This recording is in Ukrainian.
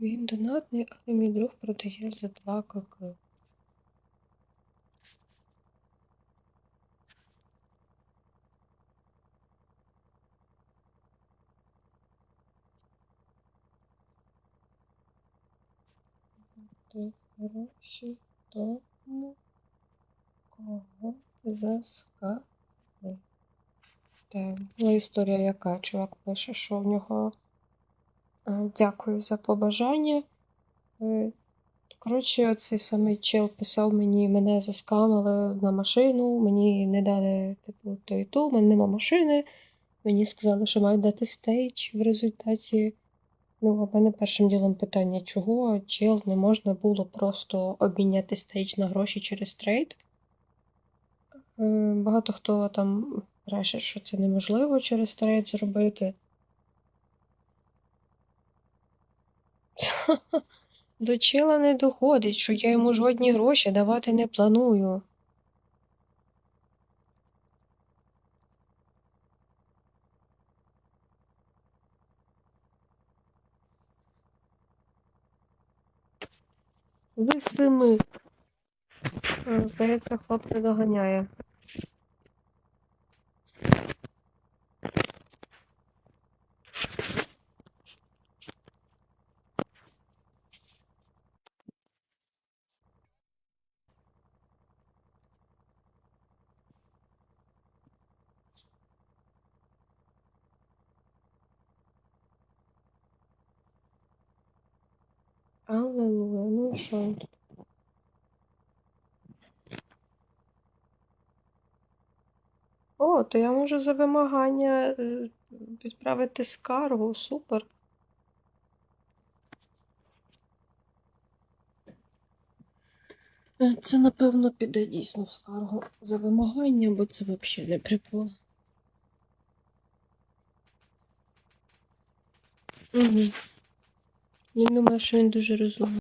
Він донатний, але мій друг продає за 2 кк. Ти гроші тому, кого заскали. Так, ну історія яка? Чувак пише, що в нього дякую за побажання. Е, Коротше, оцей самий чел писав мені, мене заскамили на машину, мені не дали, типу, то і то, у мене нема машини. Мені сказали, що мають дати стейдж в результаті. Ну, а в мене першим ділом питання, чого чел не можна було просто обміняти стейдж на гроші через трейд? Е, Багато хто там бреше, що це неможливо через трейд зробити. До чела не доходить, що я йому жодні гроші давати не планую. Ви семи. Е, Здається, хлоп не доганяє. Аллилуйя, ну що? О, то я можу за вимагання е, відправити скаргу, супер. Е, Це, напевно, піде дійсно в скаргу за вимагання, бо це взагалі не прикол. Угу. Він думає, що він дуже розумний.